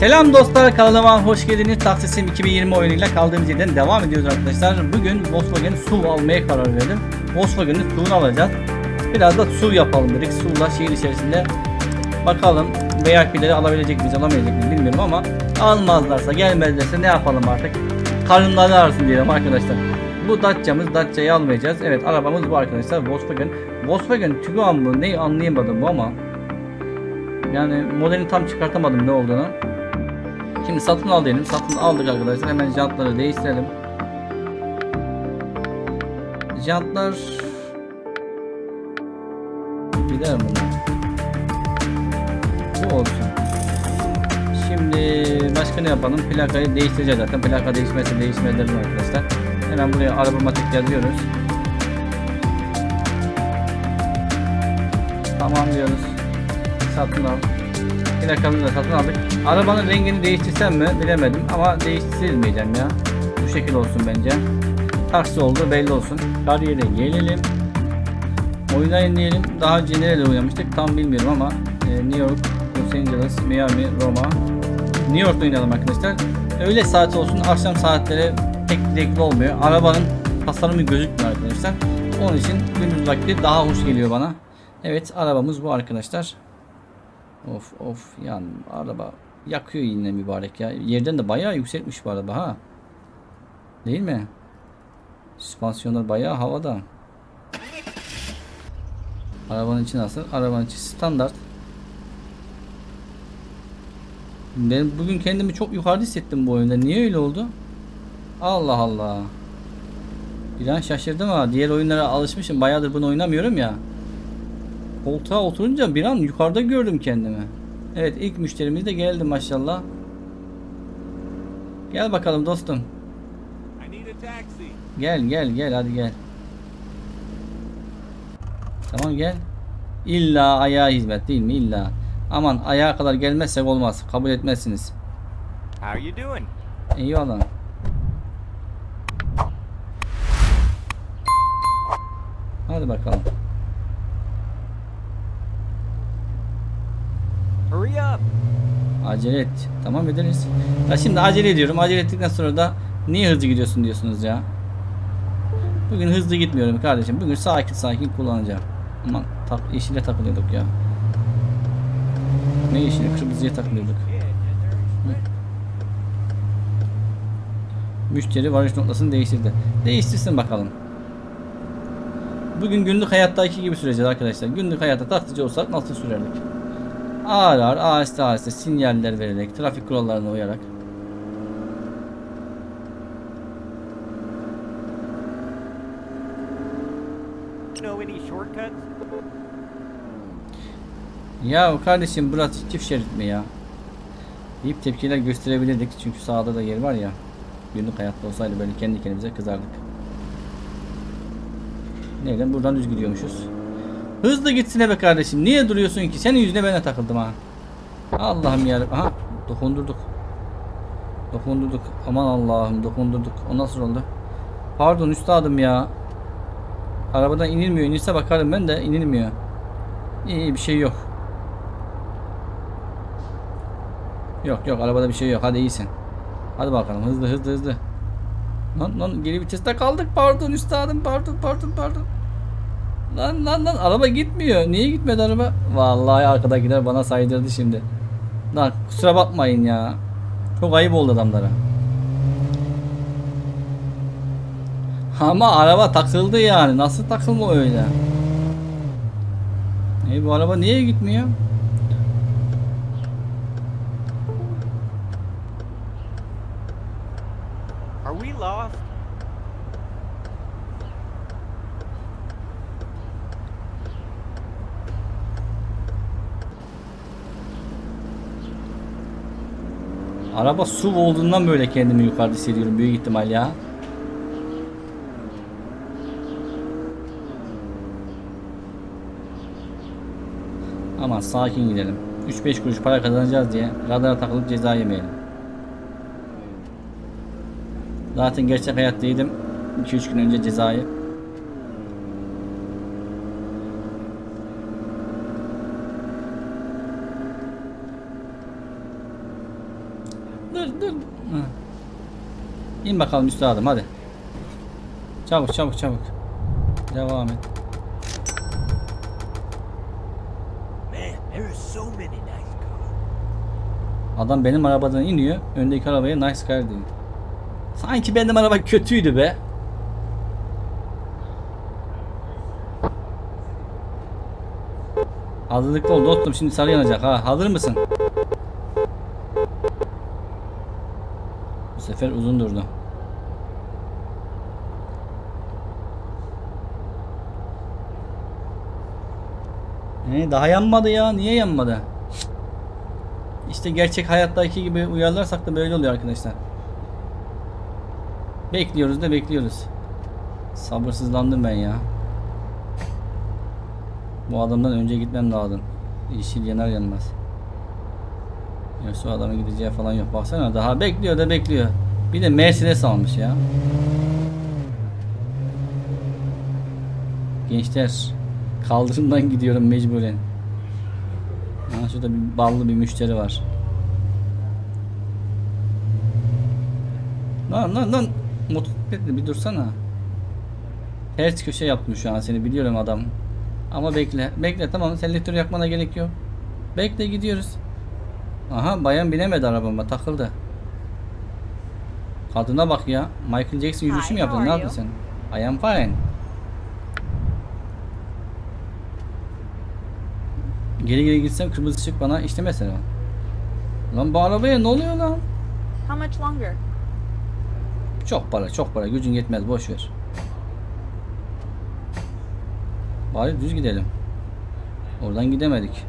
Selam dostlar kanalıma hoş geldiniz. Taksim 2020 oyunuyla kaldığımız yerden devam ediyoruz arkadaşlar. Bugün Volkswagen SUV almaya karar verdim. Volkswagen'in SUV'unu alacağız. Biraz da SUV yapalım dedik. SUV'la şehir içerisinde bakalım VIP'leri alabilecek miyiz alamayacak mıyız bilmiyorum ama almazlarsa gelmezlerse ne yapalım artık. Karınları ağrısın diyelim arkadaşlar. Bu Dacia'mız Dacia'yı almayacağız. Evet arabamız bu arkadaşlar Volkswagen. Volkswagen Tiguan mı neyi anlayamadım bu ama yani modelini tam çıkartamadım ne olduğunu. Şimdi satın al diyelim. Satın aldık arkadaşlar. Hemen jantları değiştirelim. Jantlar gider bunlar. Bu olsun. Şimdi başka ne yapalım? Plakayı değiştireceğiz zaten. Plaka değişmesi değişmez arkadaşlar. Hemen buraya araba matik yazıyoruz. Tamam diyoruz. Satın al. Plakamızı da satın aldık. Arabanın rengini değiştirsem mi bilemedim ama değiştirmeyeceğim ya. Bu şekil olsun bence. Taksi oldu belli olsun. Kariyere gelelim. Oynayın diyelim. Daha önce nerede oynamıştık tam bilmiyorum ama e, New York, Los Angeles, Miami, Roma. New York'ta oynayalım arkadaşlar. Öğle saati olsun akşam saatleri pek zevkli olmuyor. Arabanın tasarımı gözükmüyor arkadaşlar. Onun için gündüz vakti daha hoş geliyor bana. Evet arabamız bu arkadaşlar. Of of yani araba yakıyor yine mübarek ya. Yerden de bayağı yükseltmiş bu araba ha. Değil mi? Süspansiyonlar bayağı havada. Arabanın içi nasıl? Arabanın içi standart. Ben bugün kendimi çok yukarıda hissettim bu oyunda. Niye öyle oldu? Allah Allah. Bir an şaşırdım ha. Diğer oyunlara alışmışım. Bayağıdır bunu oynamıyorum ya. Koltuğa oturunca bir an yukarıda gördüm kendimi. Evet ilk müşterimiz de geldi maşallah. Gel bakalım dostum. Gel gel gel hadi gel. Tamam gel. İlla ayağa hizmet değil mi? İlla. Aman ayağa kadar gelmezsek olmaz. Kabul etmezsiniz. How you doing? Eyvallah. Hadi bakalım. Acele et. Tamam ederiz. Ya şimdi acele ediyorum. Acele ettikten sonra da niye hızlı gidiyorsun diyorsunuz ya. Bugün hızlı gitmiyorum kardeşim. Bugün sakin sakin kullanacağım. Aman tak, yeşile takılıyorduk ya. Ne yeşili? Kırmızıya takılıyorduk. Müşteri varış noktasını değiştirdi. Değiştirsin bakalım. Bugün günlük hayattaki gibi süreceğiz arkadaşlar. Günlük hayatta taksici olsak nasıl sürerdik? Ağır ağır, aheste aheste sinyaller vererek, trafik kurallarına uyarak. Ya kardeşim burası çift şerit mi ya? Deyip tepkiler gösterebilirdik çünkü sağda da yer var ya. Günlük hayatta olsaydı böyle kendi kendimize kızardık. Neyden buradan düz gidiyormuşuz. Hızlı gitsine be kardeşim. Niye duruyorsun ki? Senin yüzüne ben de takıldım ha. Allah'ım ya. Aha dokundurduk. Dokundurduk. Aman Allah'ım dokundurduk. O nasıl oldu? Pardon üstadım ya. Arabadan inilmiyor. İnilse bakarım ben de inilmiyor. İyi iyi, bir şey yok. Yok yok arabada bir şey yok. Hadi iyisin. Hadi bakalım hızlı hızlı hızlı. Lan lan geri viteste kaldık. Pardon üstadım pardon pardon pardon. Lan lan lan araba gitmiyor. Niye gitmedi araba? Vallahi arkadakiler bana saydırdı şimdi. Lan kusura bakmayın ya. Çok ayıp oldu adamlara. Ama araba takıldı yani. Nasıl takılma öyle? E bu araba niye gitmiyor? Are we lost? Araba SUV olduğundan böyle kendimi yukarıda hissediyorum büyük ihtimal ya. Ama sakin gidelim. 3-5 kuruş para kazanacağız diye radara takılıp ceza yemeyelim. Zaten gerçek yedim 2-3 gün önce cezayı. Dur dur. Hı. İn bakalım üstadım hadi. Çabuk çabuk çabuk. Devam et. Man, there are so many nice cars. Adam benim arabadan iniyor. Öndeki arabaya nice car diyor. Sanki benim araba kötüydü be. Hazırlıklı ol dostum şimdi sarı yanacak ha. Hazır mısın? Bu sefer uzun durdu. Ee, daha yanmadı ya. Niye yanmadı? İşte gerçek hayattaki gibi uyarlarsak da böyle oluyor arkadaşlar. Bekliyoruz da bekliyoruz. Sabırsızlandım ben ya. Bu adamdan önce gitmem lazım. Yeşil yanar yanmaz. Yoksa o adamın gideceği falan yok. Baksana daha bekliyor da bekliyor. Bir de Mercedes almış ya. Gençler kaldırımdan gidiyorum mecburen. Ha, şurada bir ballı bir müşteri var. Lan lan lan motosikletle bir dursana. Ters köşe yaptım şu an seni biliyorum adam. Ama bekle. Bekle tamam selektör yakmana gerek yok. Bekle gidiyoruz. Aha bayan binemedi arabama takıldı. Kadına bak ya. Michael Jackson yürüyüşü mü yaptın? Ne yaptın sen? I am fine. Geri geri gitsem kırmızı ışık bana işlemesene. Lan bu arabaya ne oluyor lan? How much longer? Çok para çok para gücün yetmez boş ver. Bari düz gidelim. Oradan gidemedik.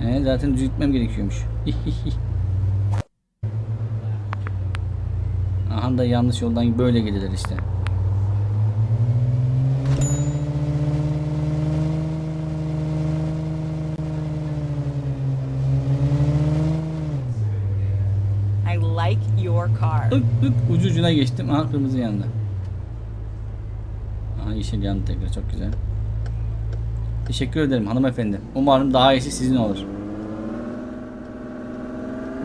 Ee, zaten düz gitmem gerekiyormuş. Aha da yanlış yoldan böyle gidilir işte. I like your car. Hıp hıp ucu ucuna geçtim. Aha kırmızı yandı. Aha yeşil yandı tekrar çok güzel. Teşekkür ederim hanımefendi. Umarım daha iyisi sizin olur.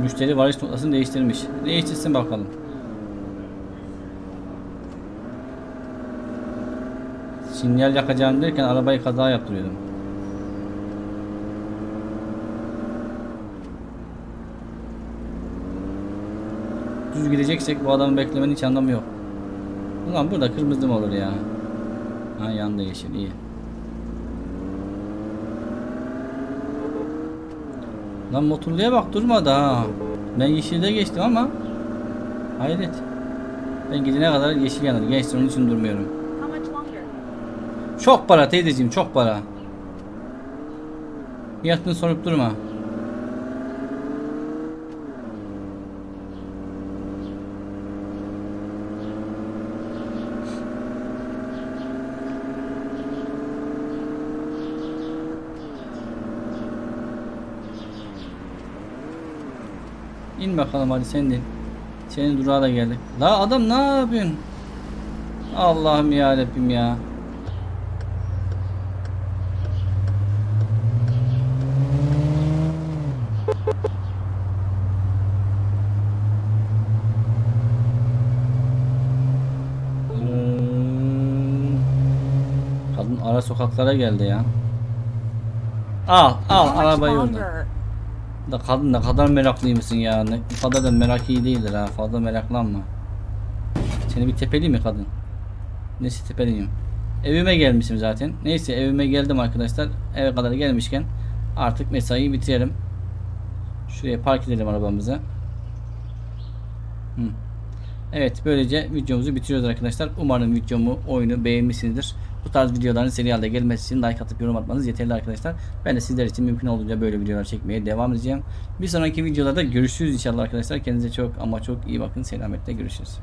Müşteri varış noktasını değiştirmiş. Değiştirsin bakalım. Sinyal yakacağım derken arabayı kaza yaptırıyordum. Düz gideceksek bu adamı beklemenin hiç anlamı yok. Ulan burada kırmızı mı olur ya? Ha yandı yeşil iyi. Lan motorluya bak durmadı ha. Ben yeşilde geçtim ama hayret. Ben gidene kadar yeşil yanır. Geçti onun için durmuyorum. Çok para teyzeciğim çok para. Fiyatını sorup durma. İn bakalım hadi sen de. in. Senin durağa da geldik. La adam ne yapıyorsun? Allah'ım ya Rabbim ya. Kadın ara sokaklara geldi ya. Al al arabayı orada. Da kadın ne kadar meraklıymışsın ya. Ne, bu kadar da merak iyi değildir ha. Fazla meraklanma. Seni bir tepeleyeyim mi kadın? Neyse tepeleyeyim. Evime gelmişim zaten. Neyse evime geldim arkadaşlar. Eve kadar gelmişken artık mesaiyi bitirelim. Şuraya park edelim arabamızı. Hı. Evet böylece videomuzu bitiriyoruz arkadaşlar. Umarım videomu, oyunu beğenmişsinizdir. Bu tarz videoların seri halde gelmesi için like atıp yorum atmanız yeterli arkadaşlar. Ben de sizler için mümkün olduğunca böyle videolar çekmeye devam edeceğim. Bir sonraki videolarda görüşürüz inşallah arkadaşlar. Kendinize çok ama çok iyi bakın. Selametle görüşürüz.